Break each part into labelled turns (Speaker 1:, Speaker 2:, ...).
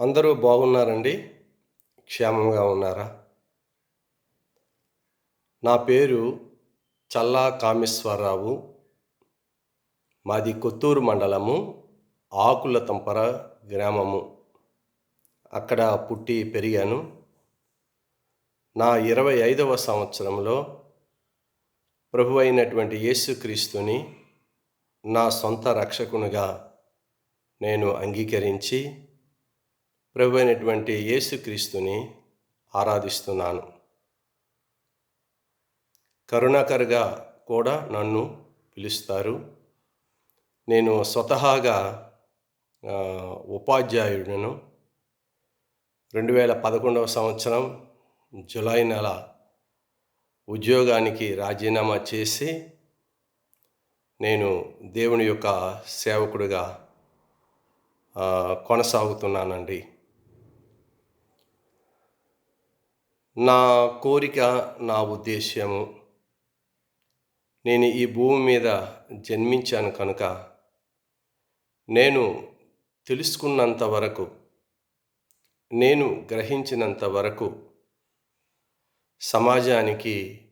Speaker 1: అందరూ బాగున్నారండి? క్షేమంగా ఉన్నారా? నా పేరు చల్లా కామేశ్వరరావు. మాది కొత్తూరు మండలము ఆకుల తంపర గ్రామము. అక్కడ పుట్టి పెరిగాను. నా ఇరవై ఐదవ సంవత్సరంలో ప్రభు అయినటువంటి యేసుక్రీస్తుని నా సొంత రక్షకునిగా నేను అంగీకరించి ప్రభు అయినటువంటి యేసుక్రీస్తుని ఆరాధిస్తున్నాను. కరుణాకర్గా కూడా నన్ను పిలుస్తారు. నేను స్వతహాగా ఆ, ఉపాధ్యాయుడను. రెండు వేల పదకొండవ సంవత్సరం జులై నెల ఉద్యోగానికి రాజీనామా చేసి నేను దేవుని యొక్క సేవకుడిగా కొనసాగుతున్నానండి. నా కోరిక నా ఉద్దేశ్యము. నేను ఈ భూమి మీద జన్మించాను కనుక నేను తెలుసుకున్నంత వరకు నేను గ్రహించినంత వరకు సమాజానికి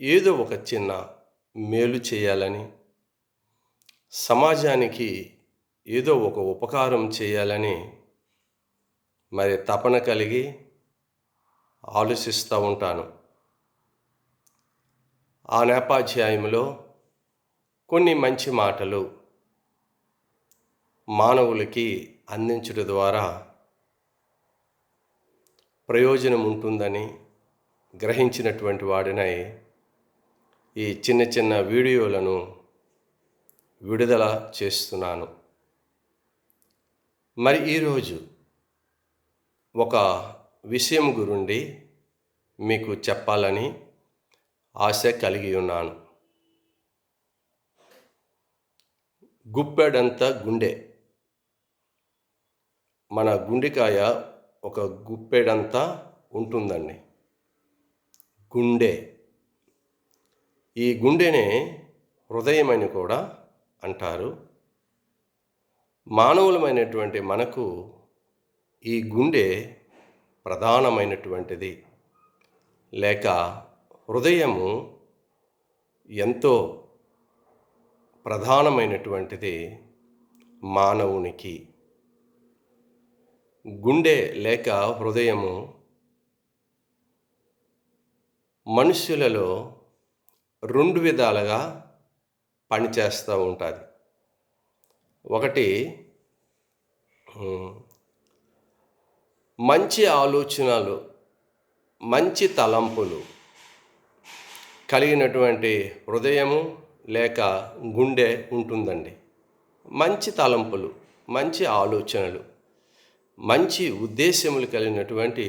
Speaker 1: ఏదో ఒక చిన్న మేలు చేయాలని సమాజానికి ఏదో ఒక ఉపకారం చేయాలని మరి తపన కలిగి ఆలోచిస్తూ ఉంటాను. ఆ నేపాధ్యాయంలో కొన్ని మంచి మాటలు మానవులకి అందించడం ద్వారా ప్రయోజనం ఉంటుందని గ్రహించినటువంటి వాడినై ఈ చిన్న చిన్న వీడియోలను విడుదల చేస్తున్నాను. మరి ఈరోజు ఒక విషయం గురుండి మీకు చెప్పాలని ఆశ కలిగి ఉన్నాను. గుప్పెడంత గుండె. మన గుండెకాయ ఒక గుప్పెడంతా ఉంటుందండి. గుండె. ఈ గుండెనే హృదయమని కూడా అంటారు. మానవులమైనటువంటి మనకు ఈ గుండె ప్రధానమైనటువంటిది. లేక హృదయము ఎంతో ప్రధానమైనటువంటిది మానవునికి. గుండె లేక హృదయము మనుష్యులలో రెండు విధాలుగా పనిచేస్తూ ఉంటుంది. ఒకటి మంచి ఆలోచనలు మంచి తలంపులు కలిగినటువంటి హృదయము లేక గుండె ఉంటుందండి. మంచి తలంపులు మంచి ఆలోచనలు మంచి ఉద్దేశములు కలిగినటువంటి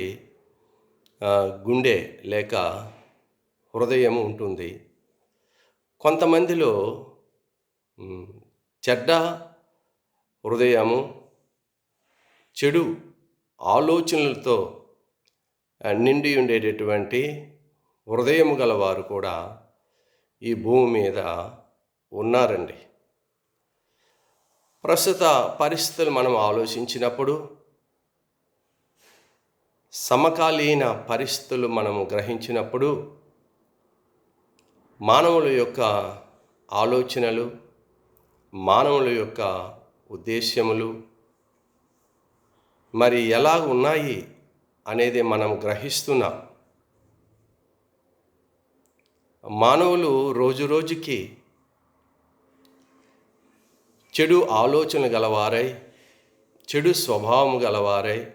Speaker 1: గుండె లేక హృదయం ఉంటుంది. కొంతమందిలో చెడ్డ హృదయము చెడు ఆలోచనలతో నిండి ఉండేటటువంటి హృదయం గలవారు కూడా ఈ భూమి మీద ఉన్నారండి. ప్రస్తుత పరిస్థితులు మనం ఆలోచించినప్పుడు సమకాలీన పరిస్థితులు మనము గ్రహించినప్పుడు మానవుల యొక్క ఆలోచనలు మానవుల యొక్క ఉద్దేశ్యములు మరి ఎలా ఉన్నాయి అనేది మనం గ్రహిస్తున్నాం. మానవులు రోజు రోజుకి చెడు ఆలోచన గలవారై చెడు స్వభావం గలవారై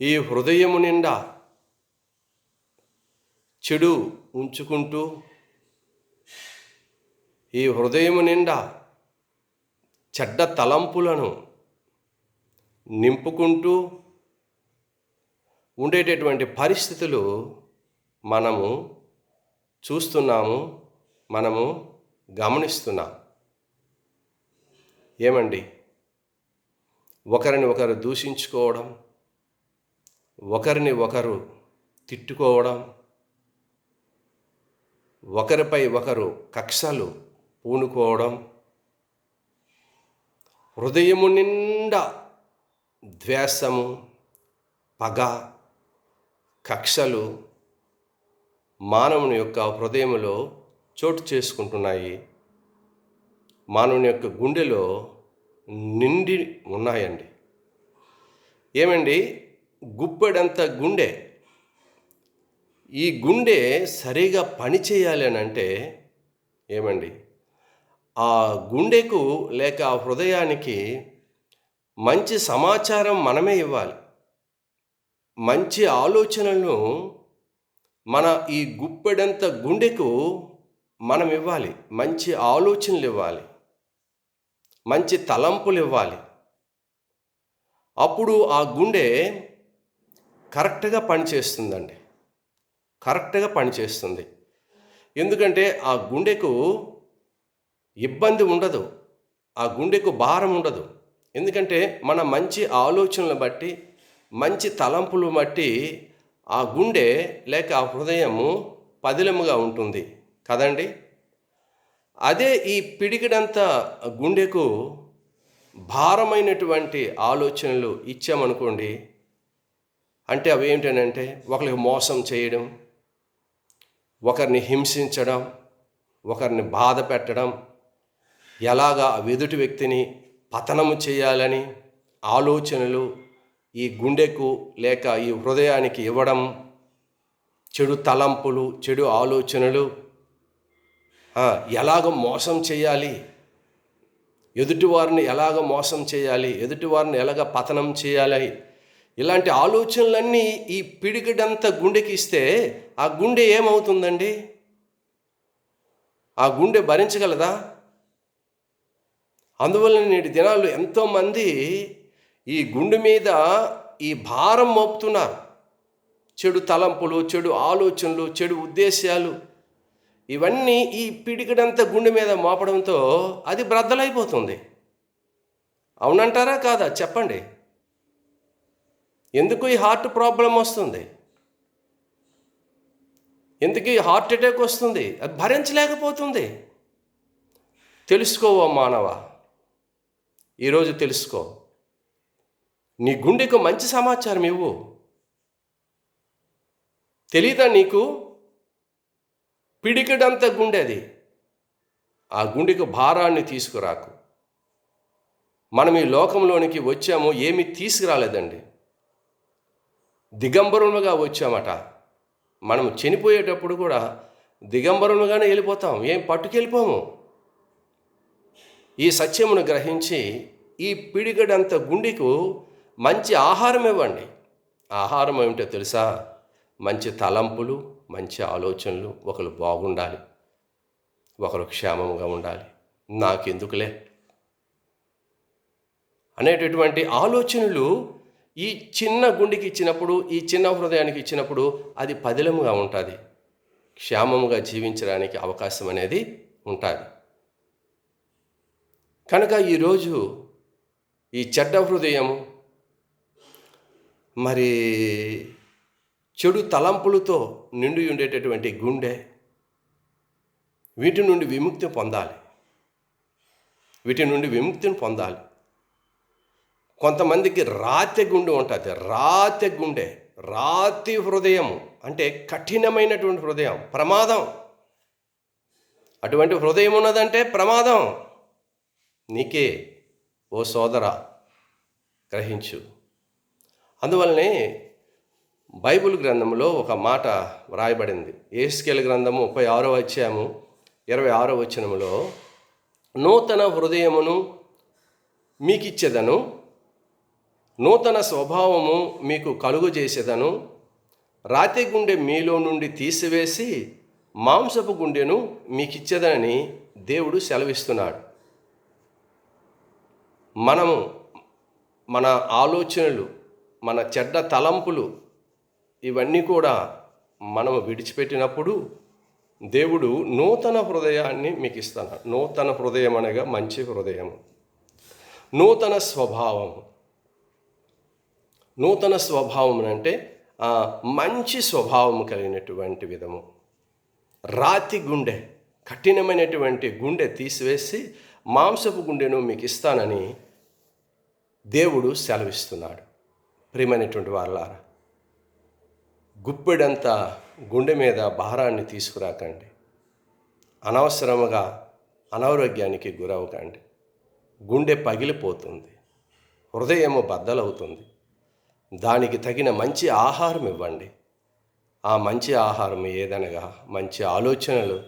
Speaker 1: ఈ హృదయము నిండా చెడు ఉంచుకుంటూ ఈ హృదయము నిండా చెడ్డ తలంపులను నింపుకుంటూ ఉండేటటువంటి పరిస్థితులు మనము చూస్తున్నాము మనము గమనిస్తున్నాం. ఏమండి? ఒకరిని ఒకరు దూషించుకోవడం ఒకరిని ఒకరు తిట్టుకోవడం ఒకరిపై ఒకరు కక్షలు పూనుకోవడం హృదయము నిండా ద్వేషము పగ కక్షలు మానవుని యొక్క హృదయములో చోటు చేసుకుంటున్నాయి. మానవుని యొక్క గుండెలో నిండి ఉన్నాయండి. ఏమండి? గుప్పెడంత గుండె. ఈ గుండె సరిగా పనిచేయాలి అని అంటే ఏమండి? ఆ గుండెకు లేక ఆ హృదయానికి మంచి సమాచారం మనమే ఇవ్వాలి. మంచి ఆలోచనలను మన ఈ గుప్పెడంత గుండెకు మనం ఇవ్వాలి. మంచి ఆలోచనలు ఇవ్వాలి. మంచి తలంపులు ఇవ్వాలి. అప్పుడు ఆ గుండె కరెక్ట్గా పనిచేస్తుందండి. కరెక్ట్గా పనిచేస్తుంది. ఎందుకంటే ఆ గుండెకు ఇబ్బంది ఉండదు. ఆ గుండెకు భారం ఉండదు. ఎందుకంటే మన మంచి ఆలోచనలు బట్టి మంచి తలంపులు బట్టి ఆ గుండె లేక ఆ హృదయము పదిలముగా ఉంటుంది. కదండి? అదే ఈ పిడికిడంత గుండెకు భారమైనటువంటి ఆలోచనలు ఇచ్చామనుకోండి అంటే అవి ఏంటంటే ఒకరికి మోసం చేయడం ఒకరిని హింసించడం ఒకరిని బాధ పెట్టడం ఎలాగా ఎదుటి వ్యక్తిని పతనము చేయాలని ఆలోచనలు ఈ గుండెకు లేక ఈ హృదయానికి ఇవ్వడం చెడు తలంపులు చెడు ఆలోచనలు ఎలాగ మోసం చేయాలి. ఎదుటివారిని ఎలాగ మోసం చేయాలి ఎదుటివారిని ఎలాగ పతనం చేయాలి. ఇలాంటి ఆలోచనలన్నీ ఈ పిడికిడంత గుండెకి ఇస్తే ఆ గుండె ఏమవుతుందండి? ఆ గుండె భరించగలదా? అందువల్ల నేటి దినాల్లో ఎంతోమంది ఈ గుండె మీద ఈ భారం మోపుతున్నారు. చెడు తలంపులు చెడు ఆలోచనలు చెడు ఉద్దేశాలు ఇవన్నీ ఈ పిడికడంతా గుండె మీద మోపడంతో అది బ్రద్దలైపోతుంది. అవునంటారా కాదా? చెప్పండి. ఎందుకు ఈ హార్ట్ ప్రాబ్లం వస్తుంది? ఎందుకు ఈ హార్ట్ అటాక్ వస్తుంది? అది భరించలేకపోతుంది. తెలుసుకోవా మానవ? ఈరోజు తెలుసుకో. నీ గుండెకు మంచి సమాచారం ఇవ్వు. తెలీదా నీకు? పిడికడంత గుండె అది. ఆ గుండెకు భారాన్ని తీసుకురాకు. మనం ఈ లోకంలోనికి వచ్చాము ఏమి తీసుకురాలేదండి. దిగంబరులుగా వచ్చామట. మనం చనిపోయేటప్పుడు కూడా దిగంబరులుగానే వెళ్ళిపోతాం. ఏం పట్టుకెళ్ళిపోము. ఈ సత్యమును గ్రహించి ఈ పిడిగడంత గుండెకు మంచి ఆహారం ఇవ్వండి. ఆహారం ఏమిటో తెలుసా? మంచి తలంపులు మంచి ఆలోచనలు ఒకరు బాగుండాలి ఒకరు క్షేమంగా ఉండాలి. నాకెందుకులే? అనేటటువంటి ఆలోచనలు ఈ చిన్న గుండెకి ఇచ్చినప్పుడు ఈ చిన్న హృదయానికి ఇచ్చినప్పుడు అది పదిలముగా ఉంటుంది. క్షేమముగా జీవించడానికి అవకాశం అనేది ఉంటుంది. కనుక ఈరోజు ఈ చెడ్డ హృదయము మరి చెడు తలంపులతో నిండి ఉండేటటువంటి గుండె వీటి నుండి విముక్తి పొందాలి. వీటి నుండి విముక్తిని పొందాలి. కొంతమందికి రాతి గుండె ఉంటుంది. రాతి గుండె రాతి హృదయం అంటే కఠినమైనటువంటి హృదయం ప్రమాదం. అటువంటి హృదయం ఉన్నదంటే ప్రమాదం. నీకే ఓ సోదర గ్రహించు. అందువల్లనే బైబిల్ గ్రంథంలో ఒక మాట వ్రాయబడింది. ఏస్కెల్ గ్రంథము ముప్పై ఆరో అధ్యాయము ఇరవై ఆరో వచనములో నూతన హృదయమును మీకిచ్చేదను నూతన స్వభావము మీకు కలుగు చేసేదను రాతి గుండె మీలో నుండి తీసివేసి మాంసపు గుండెను మీకిచ్చేదని దేవుడు సెలవిస్తున్నాడు. మనము మన ఆలోచనలు మన చెడ్డ తలంపులు ఇవన్నీ కూడా మనము విడిచిపెట్టినప్పుడు దేవుడు నూతన హృదయాన్ని మీకు ఇస్తాను. నూతన హృదయం అనగా మంచి హృదయం నూతన స్వభావం. నూతన స్వభావం అంటే మంచి స్వభావం కలిగినటువంటి విధము. రాతి గుండె కఠినమైనటువంటి గుండె తీసివేసి మాంసపు గుండెను మీకు ఇస్తానని దేవుడు సెలవిస్తున్నాడు. ప్రియమైనటువంటి వాళ్ళారా గుప్పెడంత గుండె మీద భారాన్ని తీసుకురాకండి. అనవసరముగా అనారోగ్యానికి గురవకండి గుండె పగిలిపోతుంది. హృదయము బద్దలవుతుంది. దానికి తగిన మంచి ఆహారం ఇవ్వండి. ఆ మంచి ఆహారం ఏదనగా మంచి ఆలోచనలు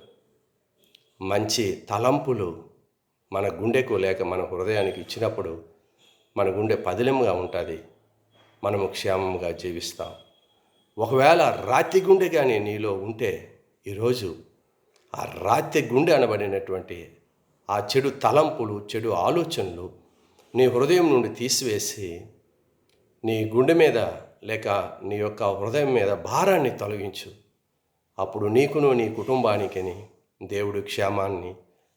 Speaker 1: మంచి తలంపులు మన గుండెకు లేక మన హృదయానికి ఇచ్చినప్పుడు మన గుండె పదిలంగా ఉంటుంది. మనము క్షేమంగా జీవిస్తాం. ఒకవేళ రాతి గుండె కానీ నీలో ఉంటే ఈరోజు ఆ రాతి గుండె అనబడినటువంటి ఆ చెడు తలంపులు చెడు ఆలోచనలు నీ హృదయం నుండి తీసివేసి నీ గుండె మీద లేక నీ యొక్క హృదయం మీద భారాన్ని తొలగించు. అప్పుడు నీకును నీ కుటుంబానికిని దేవుడు క్షేమాన్ని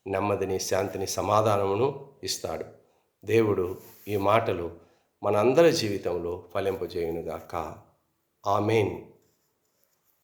Speaker 1: నెమ్మదిని శాంతిని సమాధానమును ఇస్తాడు. దేవుడు ఈ మాటలు మనందరి జీవితంలో ఫలింపజేయునుగాక. ఆమెన్.